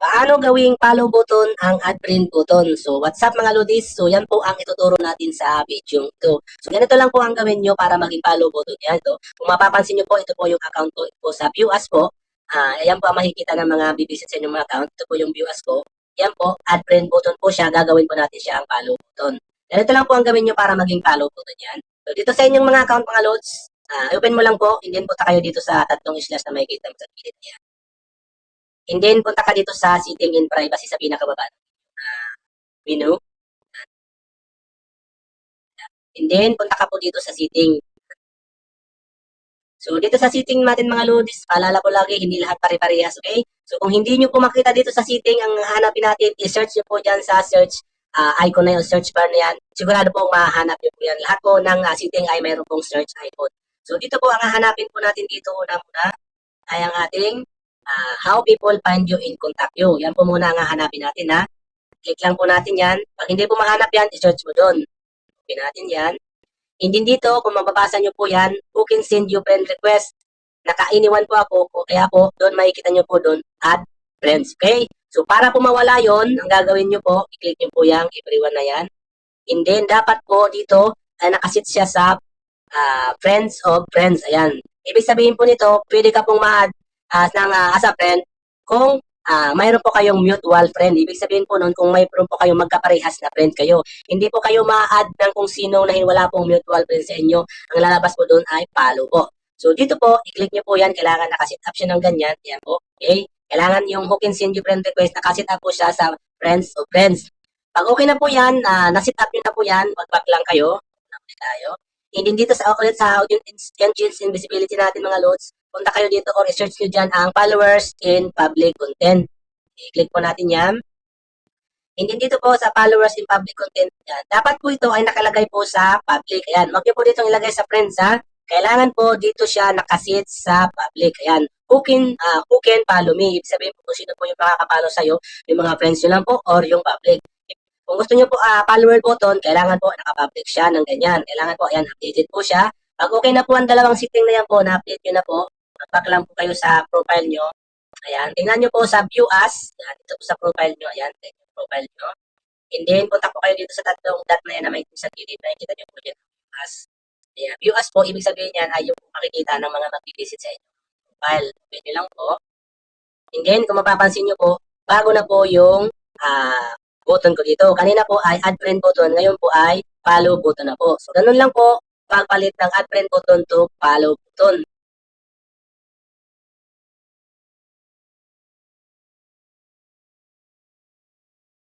Paano gawing follow button ang add friend button? So, what's up mga Ludis? So, yan po ang ituturo natin sa video ito. So, ganito lang po ang gawin nyo para maging follow button. Yan to. Kung mapapansin nyo po, ito po yung account ko. Ito po sa view as po. Ah, ayan po ang makikita ng mga bibisit sa inyong mga account. Ito po yung view as ko. Yan po, add friend button po siya. Gagawin po natin siya ang follow button. Ganito lang po ang gawin nyo para maging follow button yan. So, dito sa inyong mga account mga loads, ah, open mo lang po. And then punta kayo dito sa tatlong slash na makikita mo sa gilid niya. And then, punta ka dito sa setting in privacy sa pinakababa. Menu. And then, punta ka po dito sa setting. So, dito sa setting natin mga lodis, paalala ko lagi, hindi lahat pare-parehas, okay? So, kung hindi nyo po makita dito sa setting, ang hanapin natin, i-search nyo po dyan sa search uh, icon na yung search bar na yan. Sigurado po mahanap nyo po yan. Lahat po ng uh, setting ay mayroon pong search icon. So, dito po ang hahanapin po natin dito una muna ay ang ating uh, how people find you in contact you. Yan po muna ang hanapin natin ha. Click lang po natin yan. Pag hindi po mahanap yan, i-search mo doon. Copy natin yan. And then dito, kung mababasa nyo po yan, who can send you friend request. Nakainiwan po ako, kaya po, doon makikita nyo po doon, add friends. Okay? So, para po mawala yon ang gagawin nyo po, i-click nyo po yung everyone na yan. And then, dapat po dito, ay nakasit siya sa uh, friends of friends. Ayan. Ibig sabihin po nito, pwede ka pong ma-add uh, ng, uh, as a friend kung uh, mayroon po kayong mutual friend. Ibig sabihin po noon kung mayroon po kayong magkaparehas na friend kayo. Hindi po kayo ma-add ng kung sino na wala pong mutual friend sa inyo. Ang lalabas po doon ay follow po. So dito po, i-click nyo po yan. Kailangan nakasit up siya ng ganyan. Yan po. Okay? Kailangan yung who can send you friend request, nakasit up po siya sa friends of friends. Pag okay na po yan, uh, nasit up nyo na po yan, mag-back lang kayo. Tayo. And dito sa ulit sa audience engines invisibility natin mga loads, punta kayo dito or i-search nyo dyan ang followers in public content. I-click po natin yan. And dito po sa followers in public content, yan. dapat po ito ay nakalagay po sa public. Ayan, wag nyo po dito ilagay sa friends ha. Kailangan po dito siya nakasit sa public. Ayan, who can, uh, who can follow me? Ibig sabihin po kung sino po yung makakapalo sa'yo, yung mga friends nyo lang po or yung public. Kung gusto nyo po uh, follower button, kailangan po nakapublic siya ng ganyan. Kailangan po, ayan, updated po siya. Pag okay na po ang dalawang setting na yan po, na-update nyo na po, mag lang po kayo sa profile nyo. Ayan, tingnan nyo po sa view as. Ayan, dito po sa profile nyo. Ayan, tingnan yung profile nyo. And then, punta po kayo dito sa tatlong dot na yan na may sa gilid. Nakikita nyo po dyan as. Ayan, view as po, ibig sabihin yan ay yung makikita ng mga mag-visit sa inyo file. Pwede lang po. And then, kung mapapansin nyo po, bago na po yung uh, button ko dito. Kanina po ay add friend button, ngayon po ay follow button na po. So, ganun lang po, pagpalit ng add friend button to follow button.